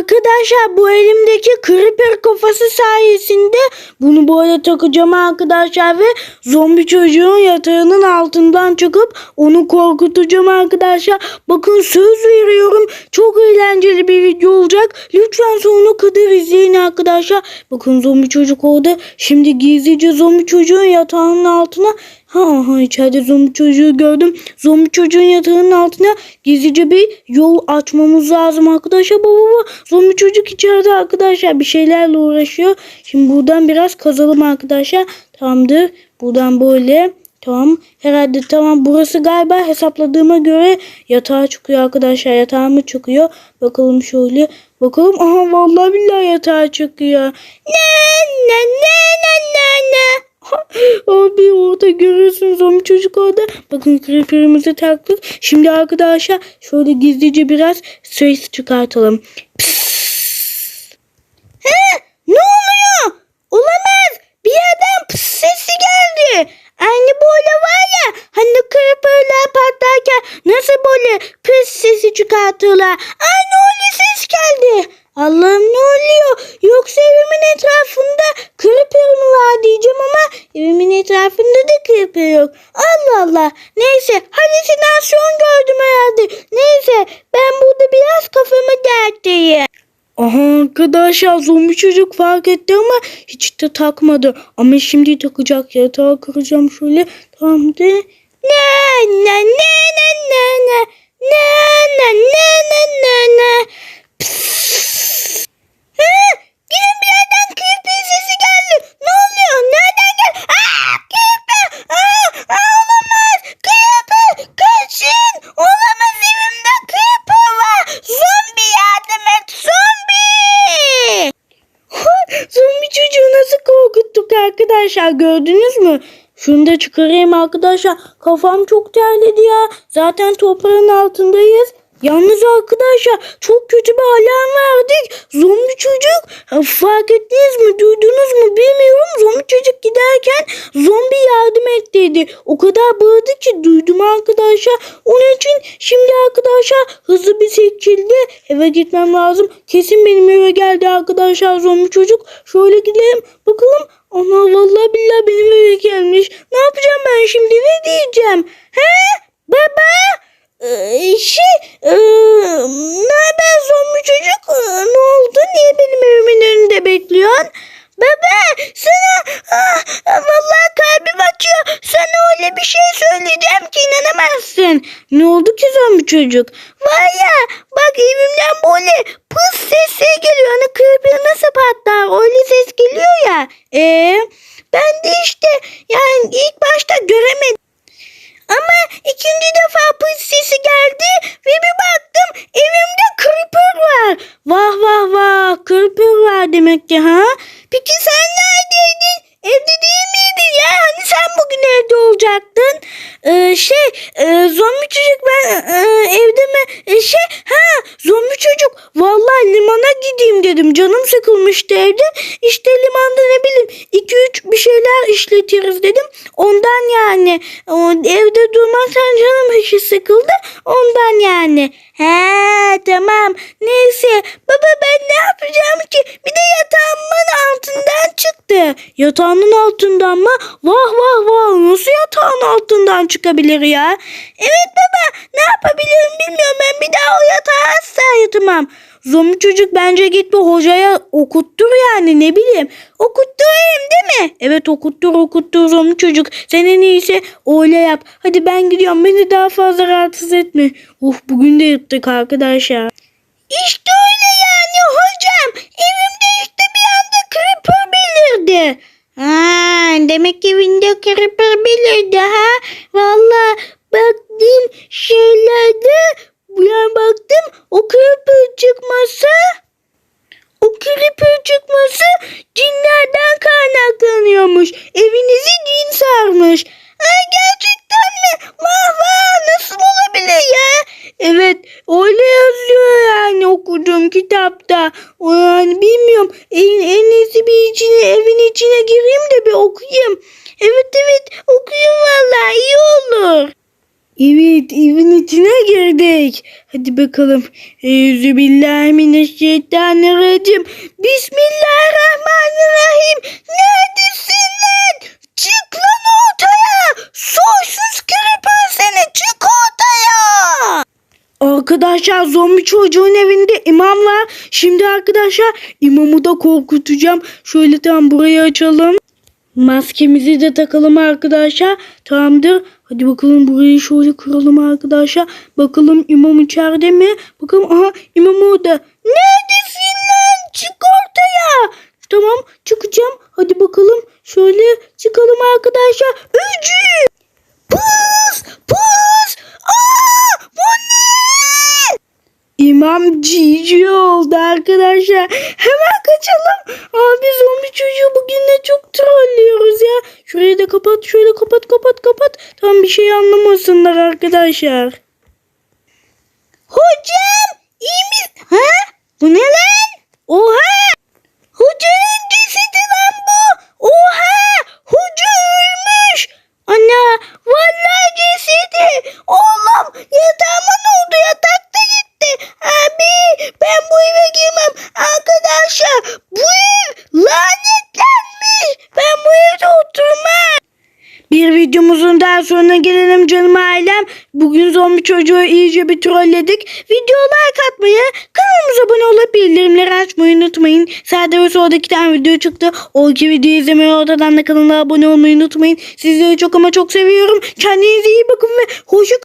Arkadaşlar bu elimdeki creeper kafası sayesinde bunu böyle takacağım arkadaşlar ve zombi çocuğun yatağının altından çıkıp onu korkutacağım arkadaşlar. Bakın söz veriyorum çok eğlenceli bir video olacak. Lütfen sonuna kadar izleyin arkadaşlar. Bakın zombi çocuk orada. Şimdi gizlice zombi çocuğun yatağının altına Ha ha içeride zombi çocuğu gördüm. Zombi çocuğun yatağının altına gizlice bir yol açmamız lazım arkadaşlar. Baba baba zombi çocuk içeride arkadaşlar bir şeylerle uğraşıyor. Şimdi buradan biraz kazalım arkadaşlar. Tamamdır. Buradan böyle Tamam. Herhalde tamam. Burası galiba hesapladığıma göre yatağa çıkıyor arkadaşlar. Yatağa mı çıkıyor? Bakalım şöyle. Bakalım. Aha vallahi billahi yatağa çıkıyor. Ne ne ne ne Bakın creeper'ımızı taktık. Şimdi arkadaşlar şöyle gizlice biraz ses çıkartalım. Psst. He, ne oluyor? Olamaz. Bir yerden pıs sesi geldi. Aynı böyle var ya hani creeper'lar patlarken nasıl böyle pıs sesi çıkartıyorlar. Aynı öyle ses geldi. Allah'ım ne oluyor? Yoksa evimin etrafında creeper mi var diyeceğim ama evimin yok. Allah. Neyse halüsinasyon gördüm herhalde. Neyse ben burada biraz kafamı dertleyeyim. Aha arkadaşlar zombi çocuk fark etti ama hiç de takmadı. Ama şimdi takacak yatağı kıracağım şöyle. Tamam de. Ne ne arkadaşlar gördünüz mü? Şunu da çıkarayım arkadaşlar. Kafam çok terledi ya. Zaten toprağın altındayız. Yalnız arkadaşlar çok kötü bir alarm verdik. Zombi çocuk fark ettiniz mi duydunuz mu bilmiyorum. Zombi çocuk giderken zombi yardım et dedi. O kadar bağırdı ki duydum arkadaşlar. Onun için şimdi arkadaşlar hızlı bir şekilde eve gitmem lazım. Kesin benim eve geldi arkadaşlar zombi çocuk. Şöyle gidelim bakalım. Ana vallahi billahi benim eve gelmiş. Ne yapacağım ben şimdi ne diyeceğim? He baba? Ee, şey ee, ne haber zombi çocuk Ee, ne oldu niye benim evimin önünde bekliyorsun baba sana ah, vallahi kalbim atıyor sana öyle bir şey söyleyeceğim ki inanamazsın ne oldu ki zombi çocuk var ya bak evimden böyle pıs sesi geliyor hani creeper nasıl patlar öyle ses geliyor ya ee, ben de işte yani ilk başta göremedim ama ikinci defa pıs sesi geldi ve bir baktım evimde creeper var. Vah vah vah creeper var demek ki ha. Peki sen neredeydin? Evde değil miydin ya? Hani sen bugün evde olacaktın? Ee, şey e, zombi çocuk ben e, evde mi? E, şey ha zombi çocuk vallahi limana gideyim dedim. Canım sıkılmıştı evde. İşte limanda ne bileyim 2-3 bir şeyler işletiriz dedim. Ondan yani o, evde durmaktan canım işi sıkıldı. Ondan yani. He tamam. Neyse baba Yatağının altından mı? Vah vah vah nasıl yatağın altından çıkabilir ya? Evet baba ne yapabilirim bilmiyorum ben bir daha o yatağa asla yatmam. Zombi çocuk bence git bir hocaya okuttur yani ne bileyim. Okutturayım değil mi? Evet okuttur okuttur zombi çocuk. Sen en iyisi öyle yap. Hadi ben gidiyorum beni daha fazla rahatsız etme. Uf bugün de yattık arkadaşlar. İşte öyle yani hocam. Evimde işte bir anda creeper belirdi. Ha, demek evinde creeper belirdi ha. Valla baktım şeylerde yani baktım o creeper çıkması o creeper çıkması cinlerden kaynaklanıyormuş. Evinizi cin sarmış. Ay gerçekten mi? Vah vah nasıl olabilir ya? Evet öyle yazıyor yani okuduğum kitapta. O yani bilmiyorum. En, en iyisi bir içine evin içine gireyim de bir okuyayım. Evet evet okuyayım vallahi iyi olur. Evet evin içine girdik. Hadi bakalım. Euzubillahimineşşeytanirracim. Bismillahirrahmanirrahim. Neredesin lan? Çık lan ortaya. Soysuz creeper seni çık ortaya. Arkadaşlar zombi çocuğun evinde imam var. Şimdi arkadaşlar imamı da korkutacağım. Şöyle tam burayı açalım. Maskemizi de takalım arkadaşlar. Tamamdır. Hadi bakalım burayı şöyle kuralım arkadaşlar. Bakalım imam içeride mi? Bakalım aha imam orada. Neredesin lan? Çık ortaya. Tamam çıkacağım. Hadi bakalım şöyle çıkalım arkadaşlar. Ücü. Pus! Pus! Aa! Bu ne? İmam cici oldu arkadaşlar. Hemen kaçalım. Abi zombi çocuğu bugün de çok trollüyoruz ya. Şurayı da kapat şöyle kapat kapat kapat. Tam bir şey anlamasınlar arkadaşlar. Hocam iyi misin? Ha? Bu ne lan? Oha! Hocanın cesedi lan bu. Oha! Hoca ölmüş. Ana vallahi cesedi. Oğlum yatağıma ne oldu? Yatakta gitti. Abi ben bu girmem. Arkadaşlar bu ev lanetlenmiş. Ben bu evde oturmam. Bir videomuzun daha sonuna gelelim canım ailem. Bugün zombi çocuğu iyice bir trolledik. Video like atmayı, kanalımıza abone olup bildirimleri açmayı unutmayın. Sağda ve solda iki tane video çıktı. O iki videoyu izlemeyi oradan da kanala abone olmayı unutmayın. Sizleri çok ama çok seviyorum. Kendinize iyi bakın ve hoşça